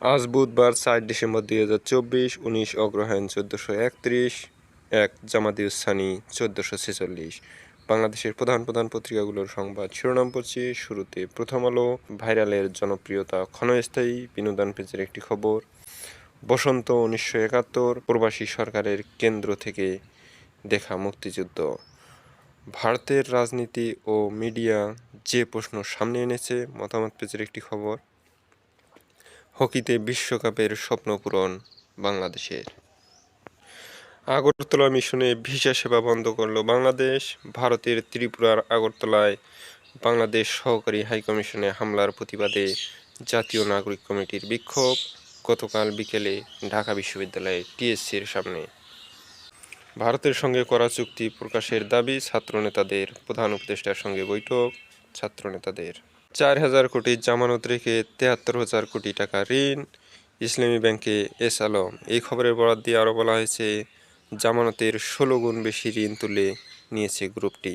আজ বুধবার চার ডিসেম্বর দুই হাজার চব্বিশ, উনিশ অগ্রহায়ণ চোদ্দোশো একত্রিশ, এক জামাদিউসানি চোদ্দোশো ছেচল্লিশ। বাংলাদেশের প্রধান প্রধান পত্রিকাগুলোর সংবাদ শিরোনাম পড়ছি। শুরুতে প্রথম আলো, ভাইরালের জনপ্রিয়তা, ক্ষণস্থায়ী বিনোদন পেজের একটি খবর। বসন্ত উনিশশো একাত্তর, প্রবাসী সরকারের কেন্দ্র থেকে দেখা মুক্তিযুদ্ধ। ভারতের রাজনীতি ও মিডিয়া যে প্রশ্ন সামনে এনেছে, মতামত পেজের একটি খবর। হকিতে বিশ্বকাপের স্বপ্ন পূরণ বাংলাদেশের। আগরতলা মিশনে ভিসা সেবা বন্ধ করল বাংলাদেশ। ভারতের ত্রিপুরার আগরতলায় বাংলাদেশ সহকারী হাইকমিশনে হামলার প্রতিবাদে জাতীয় নাগরিক কমিটির বিক্ষোভ গতকাল বিকেলে ঢাকা বিশ্ববিদ্যালয়ে টিএসসির সামনে। ভারতের সঙ্গে করা চুক্তি প্রকাশের দাবি ছাত্রনেতাদের প্রধান উপদেষ্টার সঙ্গে বৈঠক ছাত্রনেতাদের। চার হাজার কোটি জামানত রেখে তেহাত্তর হাজার কোটি টাকা ঋণ ইসলামী ব্যাংকে এস আলম। এই খবরের বরাদ দিয়ে আরও বলা হয়েছে, জামানতের ষোলো গুণ বেশি ঋণ তুলে নিয়েছে গ্রুপটি।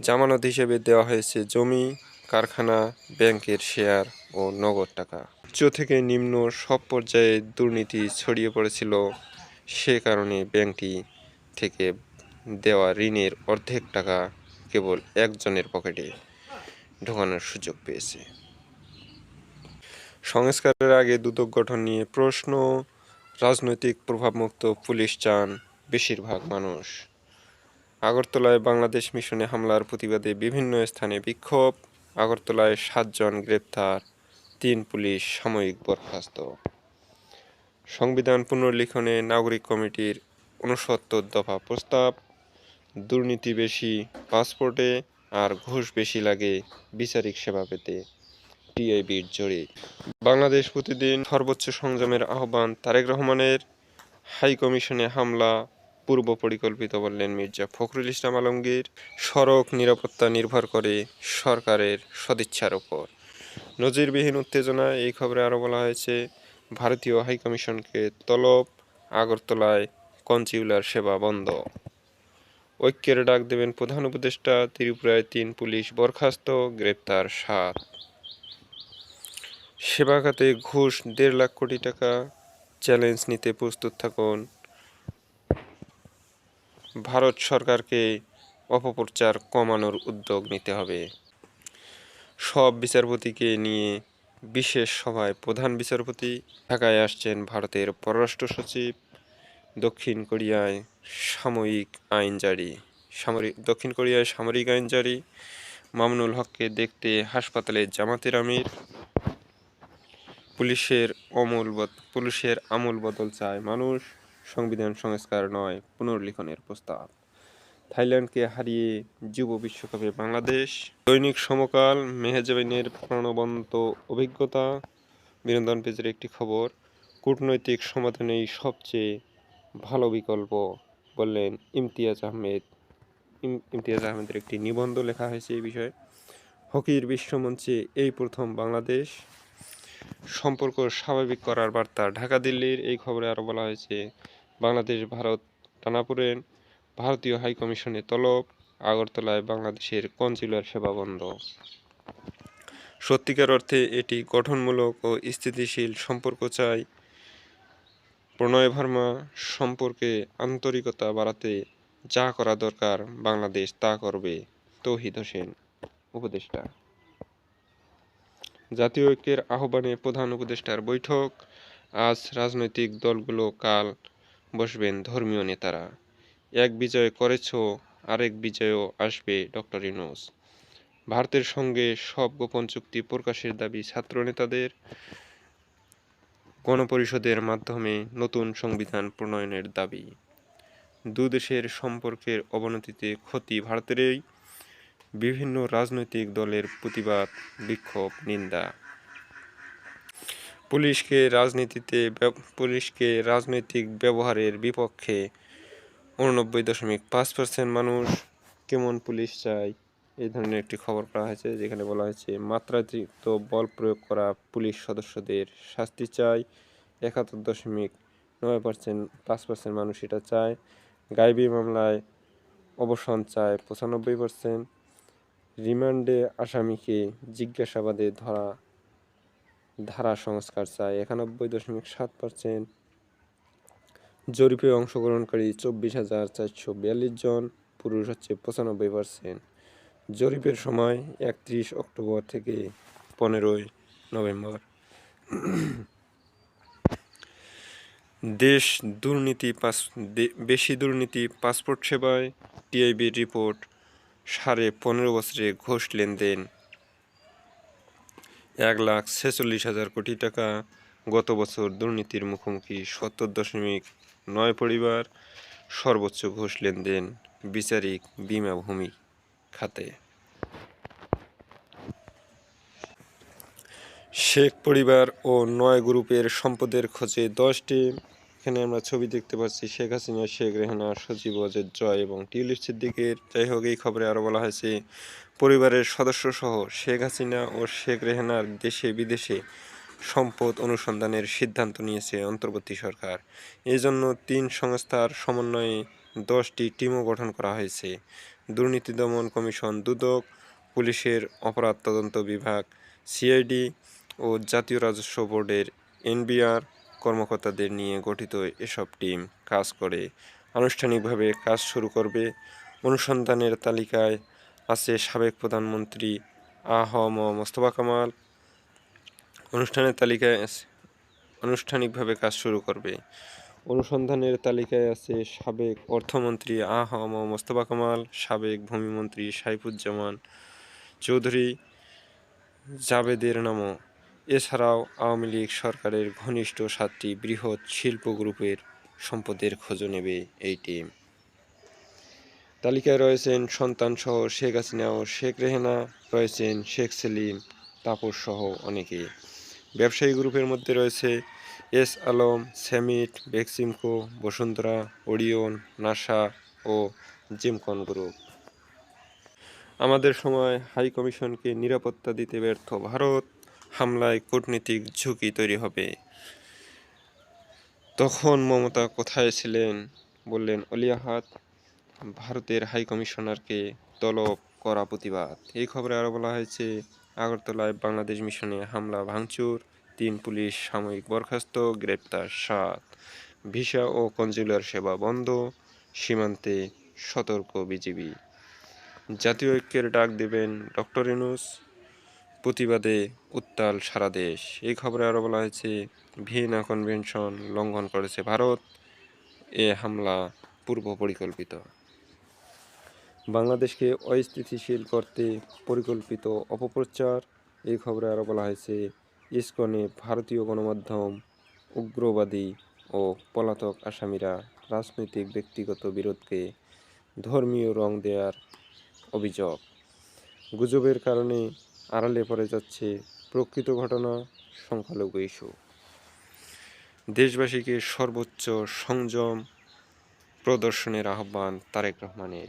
জামানত হিসেবে দেওয়া হয়েছে জমি, কারখানা, ব্যাংকের শেয়ার ও নগদ টাকা। উচ্চ থেকে নিম্ন সব পর্যায়ে দুর্নীতি ছড়িয়ে পড়েছিল। সে কারণে ব্যাংকটি থেকে দেওয়া ঋণের অর্ধেক টাকা কেবল একজনের পকেটে। ঢোকানোর সুযোগ পেয়েছে। সংস্কারের আগে দুদক গঠন নিয়ে প্রশ্ন, রাজনৈতিক প্রভাবমুক্ত পুলিশ চান বেশিরভাগ মানুষ। আগরতলায় বাংলাদেশ মিশনে হামলার প্রতিবাদে বিভিন্ন স্থানে বিক্ষোভ, আগরতলায় সাতজন গ্রেপ্তার, তিন পুলিশ সাময়িক বরখাস্ত। সংবিধান পুনর্লিখনে নাগরিক কমিটির উনসত্তর দফা প্রস্তাব দুর্নীতি বেশি পাসপোর্টে আর ঘুষ বেশি লাগে বিচারিক সেবা পেতে। টিআইবির জড়িত বাংলাদেশ প্রতিদিন সর্বোচ্চ সংযমের আহ্বান তারেক রহমানের হাই কমিশনে হামলা, পূর্ব পরিকল্পিত বললেন মির্জা ফখরুল ইসলাম আলমগীর। সড়ক নিরাপত্তা নির্ভর করে সরকারের সদিচ্ছার ওপর। নজিরবিহীন উত্তেজনা এই খবরে আরও বলা হয়েছে, ভারতীয় হাইকমিশনকে তলব আগরতলায় কনচিউলার সেবা বন্ধ। ঐক্যের ডাক দেবেন প্রধান উপদেষ্টা, ত্রিপুরায় তিন পুলিশ বরখাস্ত, গ্রেপ্তার সাত। সেবা খাতে ঘুষ দেড় লাখ কোটি টাকা, চ্যালেঞ্জ নিতে প্রস্তুত থাকুন। ভারত সরকারকে অপপ্রচার কমানোর উদ্যোগ নিতে হবে। সব বিচারপতিকে নিয়ে বিশেষ সভায় প্রধান বিচারপতি ঢাকায় আসছেন ভারতের পররাষ্ট্র সচিব। দক্ষিণ কোরিয়ায় সাময়িক আইন জারি। সামরিক দক্ষিণ কোরিয়ায় সামরিক আইন জারি। মামুনুল হককে দেখতে হাসপাতালে জামাতের আমির। পুলিশের অমূল পুলিশের আমূল বদল চায় মানুষ। সংবিধান সংস্কার নয়, পুনর্লিখনের প্রস্তাব। থাইল্যান্ডকে হারিয়ে যুব বিশ্বকাপে বাংলাদেশ। দৈনিক সমকাল, মেহেজাবিনের প্রাণবন্ত অভিজ্ঞতা। বিনোদন পেজের একটি খবর, কূটনৈতিক সমাধানেই সবচেয়ে ভালো বিকল্প বললেন ইমতিয়াজ আহমেদ। ইমতিয়াজ আহমেদের একটি নিবন্ধ লেখা হয়েছে এই বিষয়ে। হকির বিশ্বমঞ্চে এই প্রথম বাংলাদেশ। সম্পর্ক স্বাভাবিক করার বার্তা ঢাকা দিল্লির এই খবরে আরও বলা হয়েছে, বাংলাদেশ, ভারত টানাপুরেন ভারতীয় হাইকমিশনে তলব, আগরতলায় বাংলাদেশের কনসুলার সেবা বন্ধ। সত্যিকার অর্থে এটি গঠনমূলক ও স্থিতিশীল সম্পর্ক চাই প্রণয় ভার্মা সম্পর্কে আন্তরিকতা বাড়াতে যা করা দরকার বাংলাদেশ তা করবে তৌহিদ হোসেন, উপদেষ্টা। জাতীয় ঐক্যের আহ্বানে প্রধান উপদেষ্টার বৈঠক। আজ রাজনৈতিক দলগুলো কাল বসবেন ধর্মীয় নেতারা। এক বিজয় করেছ, আরেক বিজয়ও আসবে ডক্টর ইনোস ভারতের সঙ্গে সব গোপন চুক্তি প্রকাশের দাবি ছাত্রনেতাদের। গণপরিষদের মাধ্যমে নতুন সংবিধান প্রণয়নের দাবি। দুদেশের সম্পর্কের অবনতিতে ক্ষতি ভারতেরই। বিভিন্ন রাজনৈতিক দলের প্রতিবাদ, বিক্ষোভ, নিন্দা। পুলিশকে রাজনীতিতে পুলিশকে রাজনৈতিক ব্যবহারের বিপক্ষে উননব্বই দশমিক পাঁচ পার্সেন্ট মানুষ কেমন পুলিশ চায়? এই ধরনের একটি খবর করা হয়েছে, যেখানে বলা হয়েছে, মাত্রাতিরিক্ত বল প্রয়োগ করা পুলিশ সদস্যদের শাস্তি চায় একাত্তর দশমিক নয় পার্সেন্ট, পাঁচ পার্সেন্ট মানুষ এটা চায়। গাইবি মামলায় অবসান চায় পঁচানব্বই পার্সেন্ট। রিমান্ডে আসামিকে জিজ্ঞাসাবাদে ধরা, ধারা সংস্কার চায় একানব্বই দশমিক সাত পার্সেন্ট। জরিপে অংশগ্রহণকারী চব্বিশ হাজার চারশো বিয়াল্লিশ জন, পুরুষ হচ্ছে পঁচানব্বই পার্সেন্ট। জরিপের সময় একত্রিশ অক্টোবর থেকে পনেরোই নভেম্বর। দেশ দুর্নীতি পাস বেশি দুর্নীতি পাসপোর্ট সেবায় টিআইবির রিপোর্ট সাড়ে পনেরো বছরে ঘোষ লেনদেন। এক লাখ ছেচল্লিশ হাজার কোটি টাকা গত বছর দুর্নীতির মুখোমুখি সত্তর দশমিক নয় পরিবার সর্বোচ্চ ঘোষ লেনদেন, বিচারিক বিমা ভূমি। খাতে। শেখ পরিবার ও নয় গ্রুপের সম্পদের খোঁজে দশটি। এখানে আমরা ছবি দেখতে পাচ্ছি শেখ হাসিনা, শেখ রেহানা, সজীব অজেদ জয় এবং টিউলিপ সিদ্দিকের। যাই হোক, এই খবরে আরও বলা হয়েছে, পরিবারের সদস্য সহ শেখ হাসিনা ও শেখ রেহানার দেশে বিদেশে সম্পদ অনুসন্ধানের সিদ্ধান্ত নিয়েছে অন্তর্বর্তী সরকার। এজন্য তিন সংস্থার সমন্বয়ে দশটি টিমও গঠন করা হয়েছে। দুর্নীতি দমন কমিশন দুদক, পুলিশের অপরাধ তদন্ত বিভাগ, সিআইডি ও জাতীয় রাজস্ব বোর্ডের এনবিআর কর্মকর্তাদের নিয়ে গঠিত এসব টিম কাজ করে। আনুষ্ঠানিকভাবে কাজ শুরু করবে। অনুসন্ধানের তালিকায় আছে সাবেক প্রধানমন্ত্রী আ হ ম মোস্তফা কামাল। অনুষ্ঠানের তালিকায় আনুষ্ঠানিকভাবে কাজ শুরু করবে। অনুসন্ধানের তালিকায় আছে সাবেক অর্থমন্ত্রী আ হ ম মোস্তফা কামাল, সাবেক ভূমিমন্ত্রী সাইফুজ্জামান চৌধুরী, জাবেদের নামও। এছাড়াও আওয়ামী লীগ সরকারের ঘনিষ্ঠ সাতটি বৃহৎ শিল্প গ্রুপের সম্পদের খোঁজ নেবে এই টিম। তালিকায় রয়েছেন সন্তানসহ শেখ হাসিনা ও শেখ রেহেনা, রয়েছেন শেখ সেলিম তাপস সহ অনেকে। ব্যবসায়ী গ্রুপের মধ্যে রয়েছে এস আলম, সেমিট, বেক্সিমকো, বসুন্ধরা, ওরিয়ন, নাসা ও জিমকন গ্রুপ। আমাদের সময় হাই কমিশনকে নিরাপত্তা দিতে ব্যর্থ ভারত, হামলায় কূটনীতিক ঝুঁকি তৈরি হবে। তখন মমতা কোথায় ছিলেন বললেন অলিয়াহাত ভারতের হাই কমিশনারকে তলব করা প্রতিবাদ। এই খবরে আরও বলা হয়েছে, আগরতলায় বাংলাদেশ মিশনে হামলা, ভাঙচুর তিন পুলিশ, সাময়িক বরখাস্ত, গ্রেপ্তার সাত। ভিসা ও কনজুলার সেবা বন্ধ, সীমান্তে সতর্ক বিজিবি। জাতীয় ঐক্যের ডাক দেবেন ডক্টর ইনুস প্রতিবাদে উত্তাল সারা দেশ। এই খবরে আরও বলা হয়েছে, ভিয়েনা কনভেনশন লঙ্ঘন করেছে ভারত। এ হামলা পূর্ব পরিকল্পিত। বাংলাদেশকে অস্থিতিশীল করতে পরিকল্পিত অপপ্রচার। এই খবরে আরও বলা হয়েছে ইসকনে ভারতীয় গণমাধ্যম, উগ্রবাদী ও পলাতক আসামিরা রাজনৈতিক ব্যক্তিগত বিরোধকে ধর্মীয় রং দেওয়ার অভিযোগ। গুজবের কারণে আড়ালে পড়ে যাচ্ছে প্রকৃত ঘটনা, সংখ্যালঘু ইস্যু। দেশবাসীকে সর্বোচ্চ সংযম প্রদর্শনের আহ্বান তারেক রহমানের।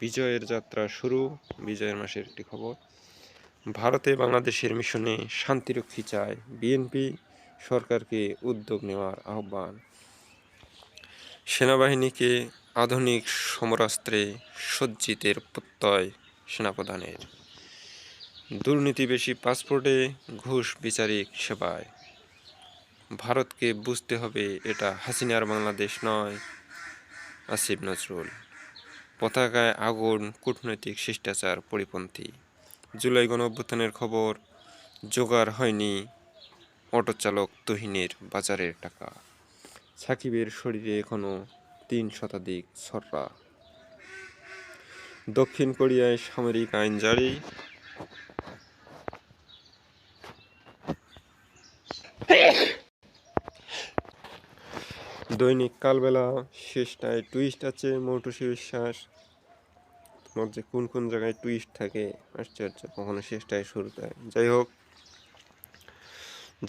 বিজয়ের যাত্রা শুরু, বিজয়ের মাসের একটি খবর। ভারতে বাংলাদেশের মিশনে শান্তিরক্ষী চায় বিএনপি সরকারকে উদ্যোগ নেওয়ার আহ্বান। সেনাবাহিনীকে আধুনিক সমরাস্ত্রে সজ্জিতের প্রত্যয় সেনাপ্রধানের। দুর্নীতি বেশি পাসপোর্টে ঘুষ বিচারিক সেবায়। ভারতকে বুঝতে হবে এটা হাসিনার বাংলাদেশ নয়, আসিফ নজরুল। পতাকায় আগুন, কূটনৈতিক শিষ্টাচার, পরিপন্থী। জুলাই গণ অভ্যুত্থানের খবর, জোগাড় হয়নি অটোচালক তুহিনের বাজারের টাকা। সাকিবের শরীরে এখনও তিন শতাধিক ছররা। দক্ষিণ কোরিয়ায় সামরিক আইন জারি। দৈনিক কালবেলা শেষটায় টুইস্ট আছে মৌটুসি বিশ্বাস। তোমার যে কোন কোন জায়গায় টুইস্ট থাকে আশ্চর্য কখনো শেষটায় শুরুটায় যাই হোক,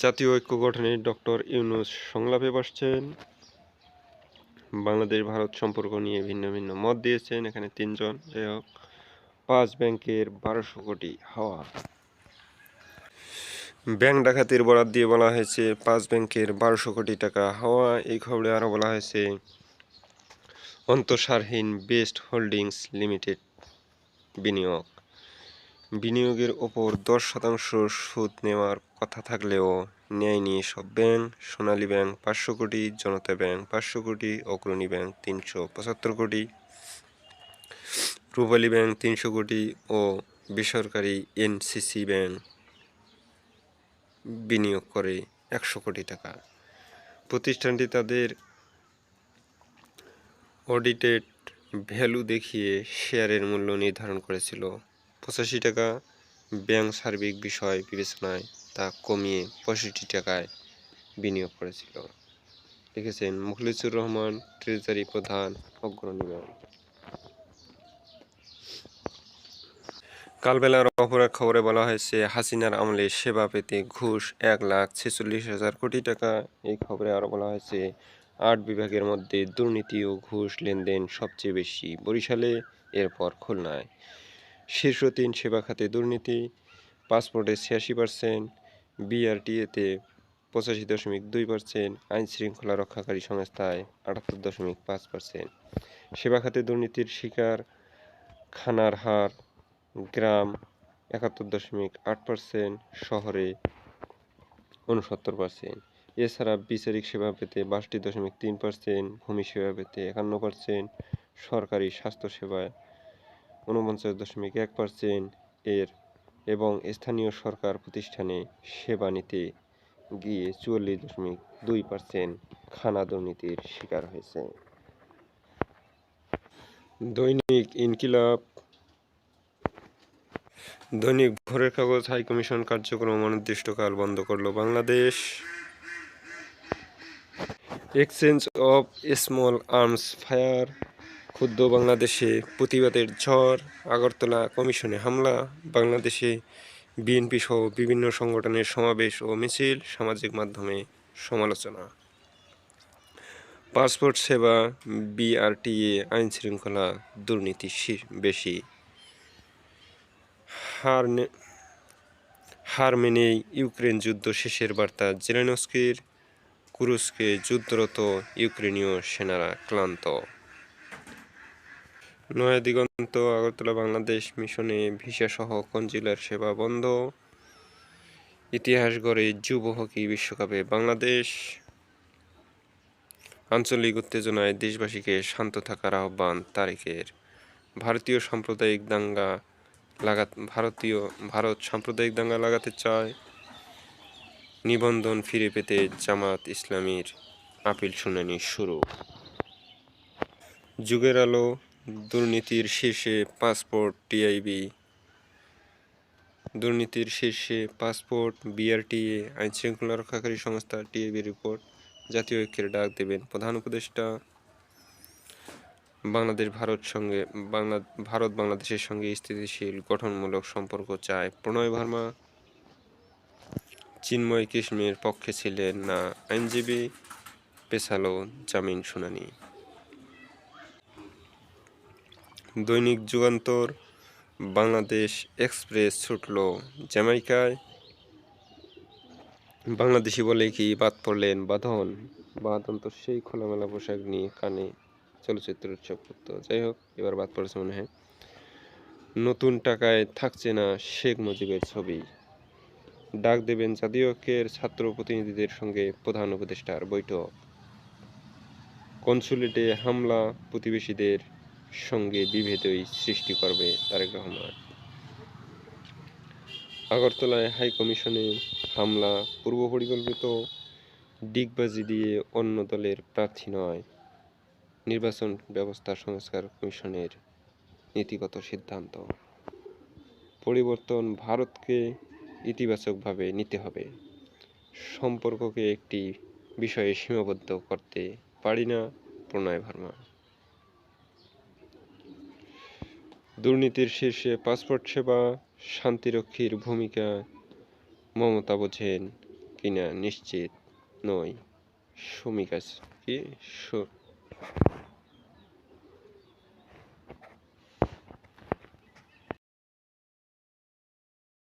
জাতীয় ঐক্য গঠনে ডক্টর ইউনুস সংলাপে বসছেন। বাংলাদেশ, ভারত সম্পর্ক নিয়ে ভিন্ন ভিন্ন মত দিয়েছেন এখানে তিনজন। যাই হোক, পাঁচ ব্যাংকের বারোশো কোটি হাওয়া। ব্যাংক ডাকাতির বরাদ দিয়ে বলা হয়েছে, পাঁচ ব্যাংকের বারোশো কোটি টাকা হাওয়া। এই খবরে আরও বলা হয়েছে, অন্তঃসারহীন বেস্ট হোল্ডিংস লিমিটেড বিনিয়োগ। বিনিয়োগের ওপর দশ শতাংশ সুদ নেওয়ার কথা থাকলেও নেয়নি সব ব্যাংক, সোনালী ব্যাংক পাঁচশো কোটি, জনতা ব্যাংক পাঁচশো কোটি, অগ্রণী ব্যাংক তিনশো পঁচাত্তর কোটি, রূপালী ব্যাংক তিনশো কোটি ও বেসরকারি এনসিসি ব্যাংক বিনিয়োগ করে একশো কোটি টাকা। প্রতিষ্ঠানটি তাদের অডিটেড ভ্যালু দেখিয়ে শেয়ারের মূল্য নির্ধারণ করেছিল। পঁচাশি টাকা ব্যাংক সার্বিক বিষয় বিবেচনায় তা কমিয়ে পঁয়ষট্টি টাকায় বিনিয়োগ করেছিল। লিখেছেন মুখলিসুর রহমান, ট্রেজারি প্রধান, অগ্রণী ব্যাংক। কালবেলার অপর এক খবরে বলা হয়েছে, হাসিনার আমলে সেবা পেতে ঘুষ এক লাখ ছেচল্লিশ হাজার কোটি টাকা। এই খবরে আরও বলা হয়েছে আট বিভাগের মধ্যে দুর্নীতি ও ঘুষ লেনদেন সবচেয়ে বেশি। বরিশালে এরপর খুলনায়। শীর্ষ তিন সেবা খাতে দুর্নীতি, পাসপোর্টে ছিয়াশি পার্সেন্ট বিআরটিএতে পঁচাশি দশমিক দুই পার্সেন্ট আইন শৃঙ্খলা রক্ষাকারী সংস্থায় আটাত্তর দশমিক পাঁচ পার্সেন্ট সেবা খাতে দুর্নীতির শিকার খানার হার, গ্রাম একাত্তর দশমিক আট পার্সেন্ট শহরে উনসত্তর পার্সেন্ট এছাড়া বিচারিক সেবা পেতে বাষট্টি দশমিক তিন পার্সেন্ট, ভূমি সেবা পেতে একান্ন পার্সেন্ট, সরকারি স্বাস্থ্যসেবায় ঊনপঞ্চাশ দশমিক এক পার্সেন্ট এর এবং স্থানীয় সরকার প্রতিষ্ঠানে সেবা নিতে গিয়ে চুয়াল্লিশ দশমিক দুই পার্সেন্ট খানা দুর্নীতির শিকার হয়েছে। দৈনিক ইনকিলাব। দৈনিক ভোরের কাগজ হাইকমিশন কার্যক্রম অনির্দিষ্টকাল বন্ধ করল Bangladesh. Exchange of small arms fire ক্ষুদ্র বাংলাদেশে প্রতিবাদের ঝড়, আগরতলা কমিশনে হামলা, বাংলাদেশে বিএনপি সহ বিভিন্ন সংগঠনের সমাবেশ ও মিছিল, সামাজিক মাধ্যমে সমালোচনা। পাসপোর্ট সেবা, বিআরটিএ আইন শৃঙ্খলা দুর্নীতি বেশি। হার হার মেনেই ইউক্রেন যুদ্ধ শেষের বার্তা, জেলেনস্কির কুরুসকে যুদ্ধরত ইউক্রেনীয় সেনারা ক্লান্ত। নয়া দিগন্ত, আগরতলা বাংলাদেশ মিশনে ভিসাসহ কনজিলার সেবা বন্ধ। ইতিহাস গড়ে যুব হকি বিশ্বকাপে বাংলাদেশ। আঞ্চলিক উত্তেজনায় দেশবাসীকে শান্ত থাকার আহ্বান তারেকের ভারতীয় সাম্প্রদায়িক দাঙ্গা লাগাত ভারতীয় ভারত সাম্প্রদায়িক দাঙ্গা লাগাতে চায় নিবন্ধন ফিরে পেতে জামাত ইসলামীর আপিল শুনানি শুরু। যুগের আলো, দুর্নীতির শীর্ষে পাসপোর্ট, টিআইবি। দুর্নীতির শীর্ষে পাসপোর্ট, বিআরটিএ আইন শৃঙ্খলা রক্ষাকারী সংস্থা, টিআইবি রিপোর্ট, জাতীয় ঐক্যের ডাক দেবেন প্রধান উপদেষ্টা। বাংলাদেশ, ভারত সঙ্গে বাংলা ভারত বাংলাদেশের সঙ্গে স্থিতিশীল, গঠনমূলক সম্পর্ক চায় প্রণয় ভার্মা। চিন্ময় কিসমের পক্ষে ছিলেন না আইনজীবী পেছালো জামিন শুনানি। দৈনিক যুগান্তর, বাংলাদেশ এক্সপ্রেস ছুটল জ্যামাইকায়। বাংলাদেশি বলে কি বাদ পড়লেন বাঁধন? বাঁধন তো সেই খোলামেলা পোশাক নিয়ে কানে চলচ্চিত্র উৎসব করতো যাই হোক, এবার বাদ পড়েছে মনে হয়। নতুন টাকায় থাকছে না শেখ মুজিবের ছবি। ডাক দেবেন জাতীয় ঐক্যের ছাত্র প্রতিনিধিদের সঙ্গে প্রধান উপদেষ্টার বৈঠক। কনসুলেটে হামলা প্রতিবেশীদের সঙ্গে বিভেদই সৃষ্টি করবে তারেক রহমান। আগরতলায় হাই কমিশনে হামলা পূর্ব পরিকল্পিত, ডিগবাজি দিয়ে অন্য দলের প্রার্থী নয়। নির্বাচন ব্যবস্থা সংস্কার কমিশনের নীতিগত সিদ্ধান্ত। পরিবর্তন ভারতকে ইতিবাচকভাবে নিতে হবে। সম্পর্ককে একটি বিষয়ে সীমাবদ্ধ করতে পারি না প্রণয় ভার্মা। দুর্নীতির শীর্ষে পাসপোর্ট সেবা, শান্তিরক্ষীর ভূমিকা, মমতা বোঝেন কিনা নিশ্চিত নয় সমীকা, কি?